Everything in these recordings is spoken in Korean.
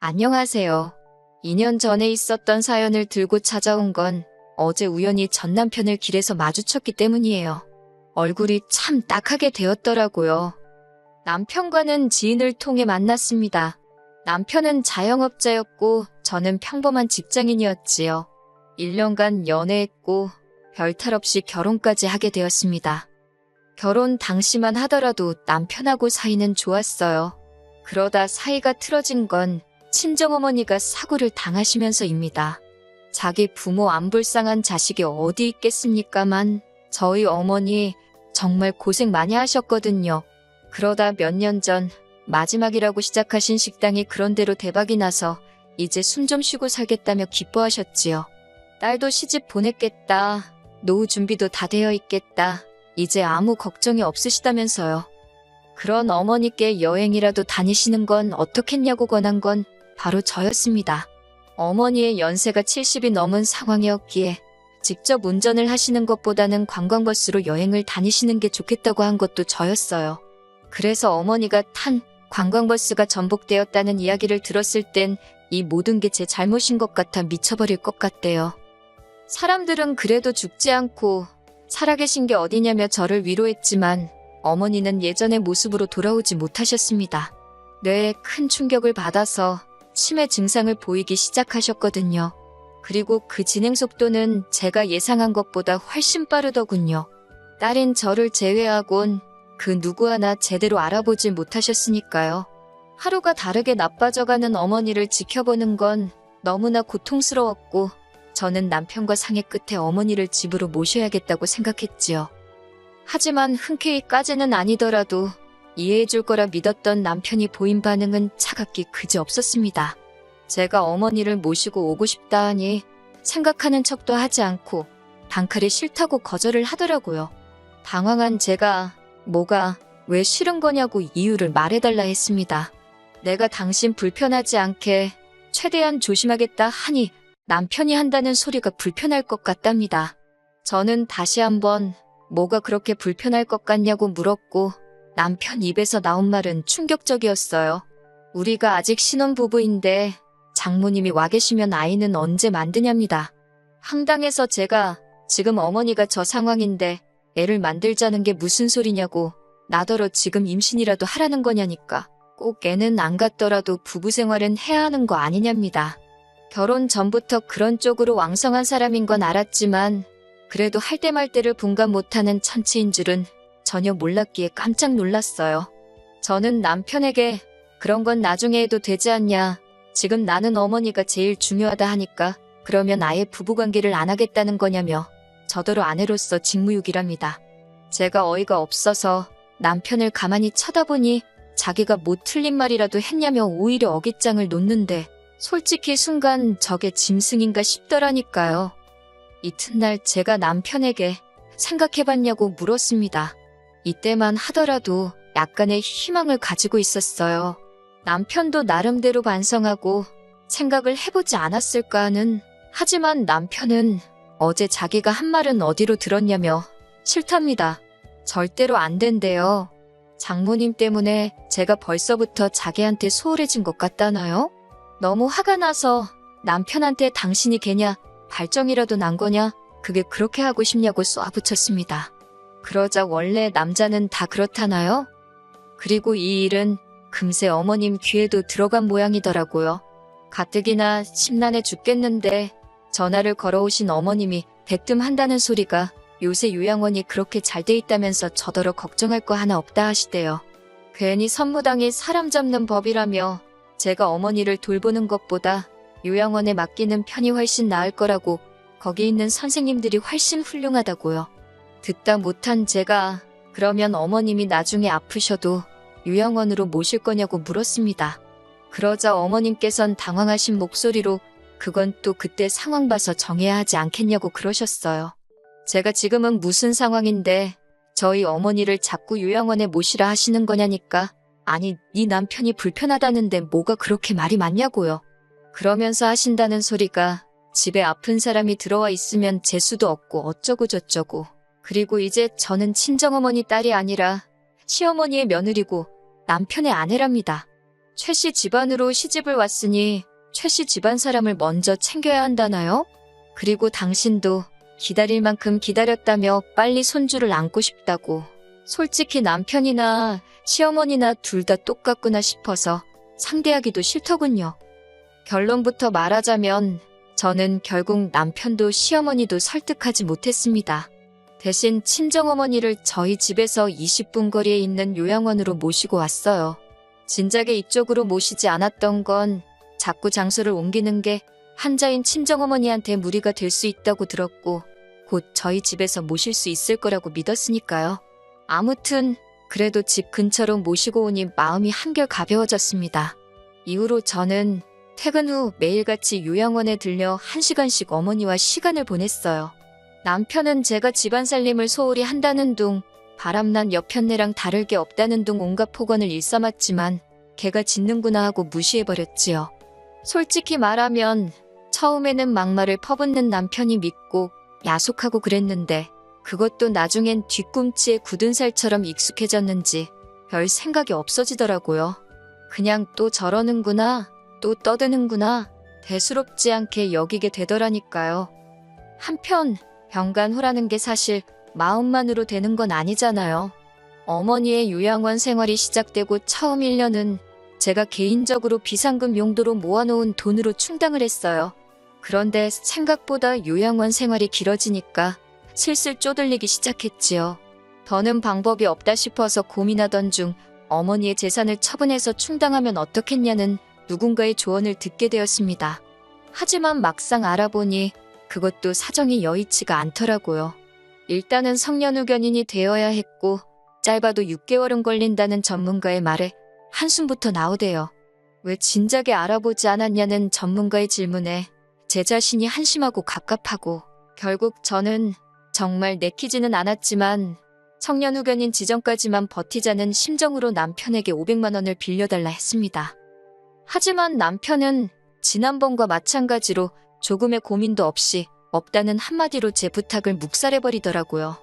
안녕하세요. 2년 전에 있었던 사연을 들고 찾아온 건 어제 우연히 전 남편을 길에서 마주쳤기 때문이에요. 얼굴이 참 딱하게 되었더라고요. 남편과는 지인을 통해 만났습니다. 남편은 자영업자였고 저는 평범한 직장인이었지요. 1년간 연애했고 별 탈 없이 결혼까지 하게 되었습니다. 결혼 당시만 하더라도 남편하고 사이는 좋았어요. 그러다 사이가 틀어진 건 친정어머니가 사고를 당하시면서입니다. 자기 부모 안 불쌍한 자식이 어디 있겠습니까만 저희 어머니 정말 고생 많이 하셨거든요. 그러다 몇 년 전 마지막이라고 시작하신 식당이 그런대로 대박이 나서 이제 숨 좀 쉬고 살겠다며 기뻐하셨지요. 딸도 시집 보냈겠다. 노후 준비도 다 되어 있겠다. 이제 아무 걱정이 없으시다면서요. 그런 어머니께 여행이라도 다니시는 건 어떻겠냐고 권한 건 바로 저였습니다. 어머니의 연세가 70이 넘은 상황이었기에 직접 운전을 하시는 것보다는 관광버스로 여행을 다니시는 게 좋겠다고 한 것도 저였어요. 그래서 어머니가 탄 관광버스가 전복되었다는 이야기를 들었을 땐 이 모든 게 제 잘못인 것 같아 미쳐버릴 것 같대요. 사람들은 그래도 죽지 않고 살아계신 게 어디냐며 저를 위로했지만 어머니는 예전의 모습으로 돌아오지 못하셨습니다. 뇌에 큰 충격을 받아서 치매 증상을 보이기 시작하셨거든요. 그리고 그 진행 속도는 제가 예상한 것보다 훨씬 빠르더군요. 딸인 저를 제외하곤 그 누구 하나 제대로 알아보질 못하셨으니까요. 하루가 다르게 나빠져가는 어머니를 지켜보는 건 너무나 고통스러웠고 저는 남편과 상의 끝에 어머니를 집으로 모셔야겠다고 생각했지요. 하지만 흔쾌히까지는 아니더라도 이해해줄 거라 믿었던 남편이 보인 반응은 차갑기 그지 없었습니다. 제가 어머니를 모시고 오고 싶다 하니 생각하는 척도 하지 않고 단칼에 싫다고 거절을 하더라고요. 당황한 제가 뭐가 왜 싫은 거냐고 이유를 말해달라 했습니다. 내가 당신 불편하지 않게 최대한 조심하겠다 하니 남편이 한다는 소리가 불편할 것 같답니다. 저는 다시 한번 뭐가 그렇게 불편할 것 같냐고 물었고 남편 입에서 나온 말은 충격적이었어요. 우리가 아직 신혼부부인데 장모님이 와 계시면 아이는 언제 만드냐입니다. 황당해서 제가 지금 어머니가 저 상황인데 애를 만들자는 게 무슨 소리냐고 나더러 지금 임신이라도 하라는 거냐니까 꼭 애는 안 갖더라도 부부 생활은 해야 하는 거 아니냐입니다. 결혼 전부터 그런 쪽으로 왕성한 사람인 건 알았지만 그래도 할 때 말 때를 분간 못하는 천치인 줄은 전혀 몰랐기에 깜짝 놀랐어요. 저는 남편에게 그런 건 나중에 해도 되지 않냐. 지금 나는 어머니가 제일 중요하다 하니까 그러면 아예 부부관계를 안 하겠다는 거냐며 저더러 아내로서 직무유기랍니다. 제가 어이가 없어서 남편을 가만히 쳐다보니 자기가 뭐 틀린 말이라도 했냐며 오히려 어깃장을 놓는데 솔직히 순간 저게 짐승인가 싶더라니까요. 이튿날 제가 남편에게 생각해봤냐고 물었습니다. 이때만 하더라도 약간의 희망을 가지고 있었어요. 남편도 나름대로 반성하고 생각을 해보지 않았을까 하는 하지만 남편은 어제 자기가 한 말은 어디로 들었냐며 싫답니다. 절대로 안 된대요. 장모님 때문에 제가 벌써부터 자기한테 소홀해진 것 같다나요? 너무 화가 나서 남편한테 당신이 걔냐 발정이라도 난 거냐 그게 그렇게 하고 싶냐고 쏘아붙였습니다. 그러자 원래 남자는 다 그렇다나요? 그리고 이 일은 금세 어머님 귀에도 들어간 모양이더라고요. 가뜩이나 심란해 죽겠는데 전화를 걸어오신 어머님이 대뜸 한다는 소리가 요새 요양원이 그렇게 잘 돼 있다면서 저더러 걱정할 거 하나 없다 하시대요. 괜히 선무당이 사람 잡는 법이라며 제가 어머니를 돌보는 것보다 요양원에 맡기는 편이 훨씬 나을 거라고 거기 있는 선생님들이 훨씬 훌륭하다고요. 듣다 못한 제가 그러면 어머님이 나중에 아프셔도 요양원으로 모실 거냐고 물었습니다. 그러자 어머님께선 당황하신 목소리로 그건 또 그때 상황 봐서 정해야 하지 않겠냐고 그러셨어요. 제가 지금은 무슨 상황인데 저희 어머니를 자꾸 요양원에 모시라 하시는 거냐니까 아니 네 남편이 불편하다는데 뭐가 그렇게 말이 많냐고요. 그러면서 하신다는 소리가 집에 아픈 사람이 들어와 있으면 재수도 없고 어쩌고 저쩌고 그리고 이제 저는 친정어머니 딸이 아니라 시어머니의 며느리고 남편의 아내랍니다. 최 씨 집안으로 시집을 왔으니 최 씨 집안 사람을 먼저 챙겨야 한다나요? 그리고 당신도 기다릴 만큼 기다렸다며 빨리 손주를 안고 싶다고. 솔직히 남편이나 시어머니나 둘 다 똑같구나 싶어서 상대하기도 싫더군요. 결론부터 말하자면 저는 결국 남편도 시어머니도 설득하지 못했습니다. 대신 친정어머니를 저희 집에서 20분 거리에 있는 요양원으로 모시고 왔어요. 진작에 이쪽으로 모시지 않았던 건 자꾸 장소를 옮기는 게 한자인 친정어머니한테 무리가 될 수 있다고 들었고 곧 저희 집에서 모실 수 있을 거라고 믿었으니까요. 아무튼 그래도 집 근처로 모시고 오니 마음이 한결 가벼워졌습니다. 이후로 저는 퇴근 후 매일같이 요양원에 들려 한 시간씩 어머니와 시간을 보냈어요. 남편은 제가 집안 살림을 소홀히 한다는 둥, 바람난 옆편네랑 다를 게 없다는 둥 온갖 폭언을 일삼았지만 걔가 짖는구나 하고 무시해버렸지요. 솔직히 말하면 처음에는 막말을 퍼붓는 남편이 믿고 야속하고 그랬는데 그것도 나중엔 뒤꿈치에 굳은 살처럼 익숙해졌는지 별 생각이 없어지더라고요. 그냥 또 저러는구나, 또 떠드는구나, 대수롭지 않게 여기게 되더라니까요. 한편 병간호라는 게 사실 마음만으로 되는 건 아니잖아요. 어머니의 요양원 생활이 시작되고 처음 1년은 제가 개인적으로 비상금 용도로 모아놓은 돈으로 충당을 했어요. 그런데 생각보다 요양원 생활이 길어지니까 슬슬 쪼들리기 시작했지요. 더는 방법이 없다 싶어서 고민하던 중 어머니의 재산을 처분해서 충당하면 어떻겠냐는 누군가의 조언을 듣게 되었습니다. 하지만 막상 알아보니 그것도 사정이 여의치가 않더라고요. 일단은 성년후견인이 되어야 했고 짧아도 6개월은 걸린다는 전문가의 말에 한숨부터 나오대요. 왜 진작에 알아보지 않았냐는 전문가의 질문에 제 자신이 한심하고 갑갑하고 결국 저는 정말 내키지는 않았지만 청년 후견인 지정까지만 버티자는 심정으로 남편에게 500만 원을 빌려달라 했습니다. 하지만 남편은 지난번과 마찬가지로 조금의 고민도 없이 없다는 한마디로 제 부탁을 묵살해버리더라고요.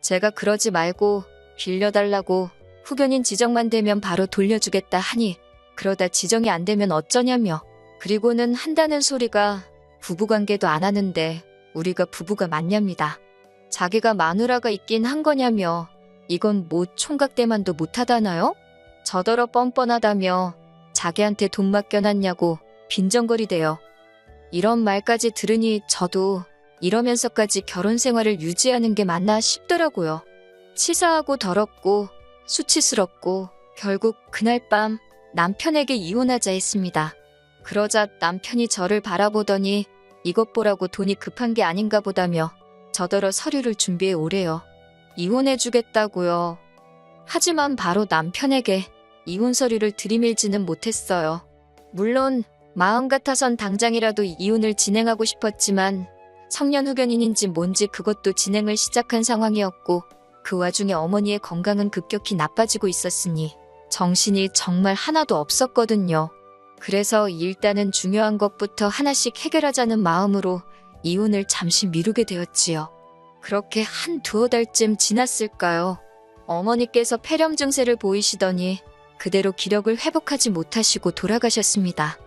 제가 그러지 말고 빌려달라고 후견인 지정만 되면 바로 돌려주겠다 하니 그러다 지정이 안 되면 어쩌냐며 그리고는 한다는 소리가 부부관계도 안 하는데 우리가 부부가 맞냐입니다. 자기가 마누라가 있긴 한 거냐며 이건 뭐 총각대만도 못하다나요? 저더러 뻔뻔하다며 자기한테 돈 맡겨놨냐고 빈정거리대요. 이런 말까지 들으니 저도 이러면서까지 결혼 생활을 유지하는 게 맞나 싶더라고요. 치사하고 더럽고 수치스럽고 결국 그날 밤 남편에게 이혼하자 했습니다. 그러자 남편이 저를 바라보더니 이것 보라고 돈이 급한 게 아닌가 보다며 저더러 서류를 준비해 오래요. 이혼해 주겠다고요. 하지만 바로 남편에게 이혼 서류를 들이밀지는 못했어요. 물론 마음 같아선 당장이라도 이혼을 진행하고 싶었지만 성년 후견인인지 뭔지 그것도 진행을 시작한 상황이었고 그 와중에 어머니의 건강은 급격히 나빠지고 있었으니 정신이 정말 하나도 없었거든요. 그래서 일단은 중요한 것부터 하나씩 해결하자는 마음으로 이혼을 잠시 미루게 되었지요. 그렇게 한 두어 달쯤 지났을까요? 어머니께서 폐렴 증세를 보이시더니 그대로 기력을 회복하지 못하시고 돌아가셨습니다.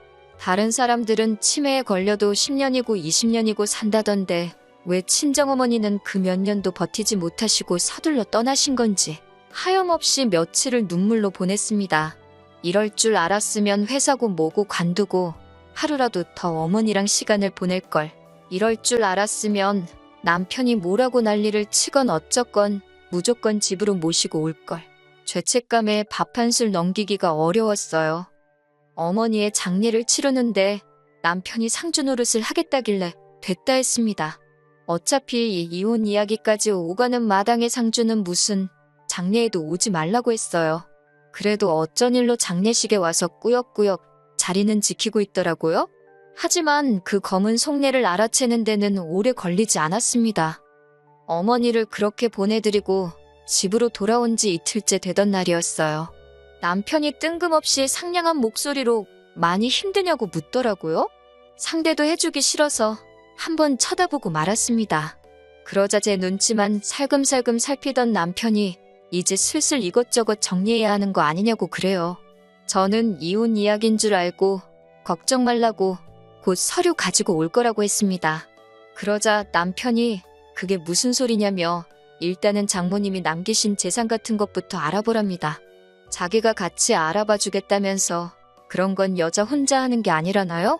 다른 사람들은 치매에 걸려도 10년이고 20년이고 산다던데 왜 친정어머니는 그 몇 년도 버티지 못하시고 서둘러 떠나신 건지 하염없이 며칠을 눈물로 보냈습니다. 이럴 줄 알았으면 회사고 뭐고 관두고 하루라도 더 어머니랑 시간을 보낼 걸. 이럴 줄 알았으면 남편이 뭐라고 난리를 치건 어쩌건 무조건 집으로 모시고 올 걸. 죄책감에 밥 한 술 넘기기가 어려웠어요. 어머니의 장례를 치르는데 남편이 상주 노릇을 하겠다길래 됐다 했습니다. 어차피 이 이혼 이야기까지 오가는 마당의 상주는 무슨 장례에도 오지 말라고 했어요. 그래도 어쩐 일로 장례식에 와서 꾸역꾸역 자리는 지키고 있더라고요. 하지만 그 검은 속내를 알아채는 데는 오래 걸리지 않았습니다. 어머니를 그렇게 보내드리고 집으로 돌아온 지 이틀째 되던 날이었어요. 남편이 뜬금없이 상냥한 목소리로 많이 힘드냐고 묻더라고요. 상대도 해주기 싫어서 한번 쳐다보고 말았습니다. 그러자 제 눈치만 살금살금 살피던 남편이 이제 슬슬 이것저것 정리해야 하는 거 아니냐고 그래요. 저는 이혼 이야기인 줄 알고 걱정 말라고 곧 서류 가지고 올 거라고 했습니다. 그러자 남편이 그게 무슨 소리냐며 일단은 장모님이 남기신 재산 같은 것부터 알아보랍니다. 자기가 같이 알아봐 주겠다면서 그런 건 여자 혼자 하는 게 아니라나요?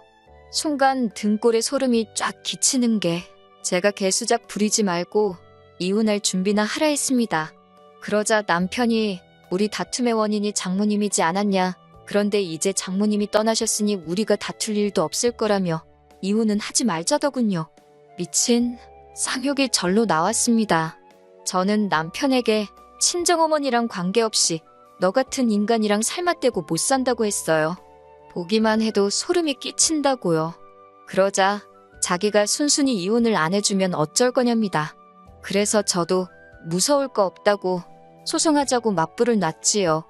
순간 등골에 소름이 쫙 끼치는 게 제가 개수작 부리지 말고 이혼할 준비나 하라 했습니다. 그러자 남편이 우리 다툼의 원인이 장모님이지 않았냐. 그런데 이제 장모님이 떠나셨으니 우리가 다툴 일도 없을 거라며 이혼은 하지 말자더군요. 미친 상욕이 절로 나왔습니다. 저는 남편에게 친정어머니랑 관계없이 너 같은 인간이랑 살맛대고 못 산다고 했어요. 보기만 해도 소름이 끼친다고요. 그러자 자기가 순순히 이혼을 안 해주면 어쩔 거냐입니다. 그래서 저도 무서울 거 없다고 소송하자고 맞불을 놨지요.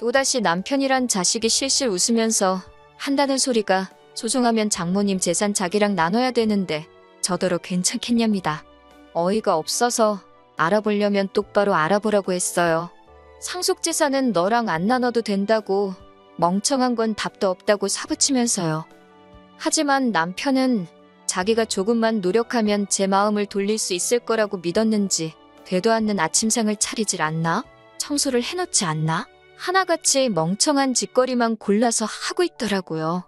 또다시 남편이란 자식이 실실 웃으면서 한다는 소리가 소송하면 장모님 재산 자기랑 나눠야 되는데 저더러 괜찮겠냐입니다. 어이가 없어서 알아보려면 똑바로 알아보라고 했어요. 상속재산은 너랑 안 나눠도 된다고 멍청한 건 답도 없다고 사부치면서요. 하지만 남편은 자기가 조금만 노력하면 제 마음을 돌릴 수 있을 거라고 믿었는지 되도 않는 아침상을 차리질 않나? 청소를 해놓지 않나? 하나같이 멍청한 짓거리만 골라서 하고 있더라고요.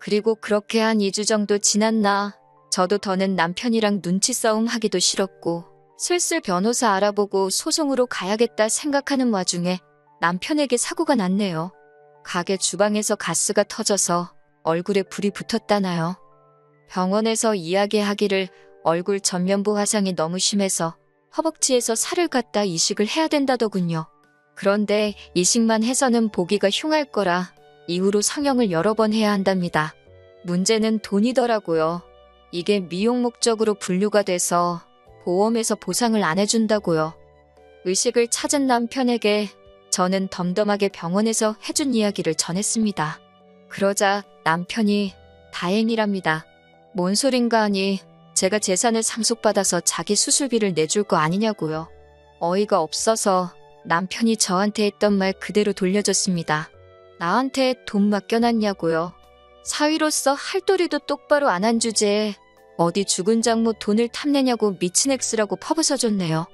그리고 그렇게 한 2주 정도 지났나 저도 더는 남편이랑 눈치 싸움 하기도 싫었고 슬슬 변호사 알아보고 소송으로 가야겠다 생각하는 와중에 남편에게 사고가 났네요. 가게 주방에서 가스가 터져서 얼굴에 불이 붙었다나요. 병원에서 이야기하기를 얼굴 전면부 화상이 너무 심해서 허벅지에서 살을 갖다 이식을 해야 된다더군요. 그런데 이식만 해서는 보기가 흉할 거라 이후로 성형을 여러 번 해야 한답니다. 문제는 돈이더라고요. 이게 미용 목적으로 분류가 돼서 보험에서 보상을 안 해준다고요. 의식을 찾은 남편에게 저는 덤덤하게 병원에서 해준 이야기를 전했습니다. 그러자 남편이 다행이랍니다. 뭔 소린가 하니 제가 재산을 상속받아서 자기 수술비를 내줄 거 아니냐고요. 어이가 없어서 남편이 저한테 했던 말 그대로 돌려줬습니다. 나한테 돈 맡겨놨냐고요. 사위로서 할 도리도 똑바로 안 한 주제에 어디 죽은 장모 돈을 탐내냐고 미친 엑스라고 퍼부서줬네요.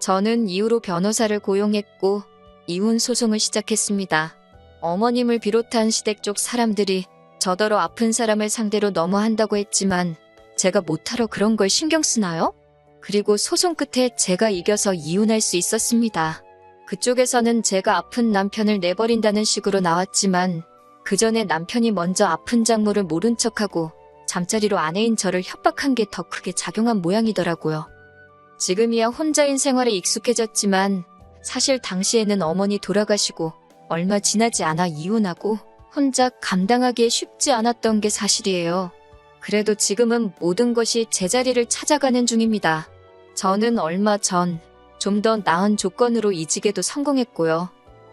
저는 이후로 변호사를 고용했고 이혼 소송을 시작했습니다. 어머님을 비롯한 시댁 쪽 사람들이 저더러 아픈 사람을 상대로 너무 한다고 했지만 제가 못하러 그런 걸 신경 쓰나요? 그리고 소송 끝에 제가 이겨서 이혼할 수 있었습니다. 그쪽에서는 제가 아픈 남편을 내버린다는 식으로 나왔지만 그 전에 남편이 먼저 아픈 장모를 모른 척하고 잠자리로 아내인 저를 협박한 게 더 크게 작용한 모양이더라고요. 지금이야 혼자인 생활에 익숙해졌지만 사실 당시에는 어머니 돌아가시고 얼마 지나지 않아 이혼하고 혼자 감당하기에 쉽지 않았던 게 사실이에요. 그래도 지금은 모든 것이 제자리를 찾아가는 중입니다. 저는 얼마 전 좀 더 나은 조건으로 이직에도 성공했고요.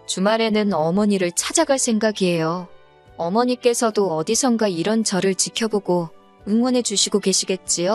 주말에는 어머니를 찾아갈 생각이에요. 어머니께서도 어디선가 이런 저를 지켜보고 응원해 주시고 계시겠지요?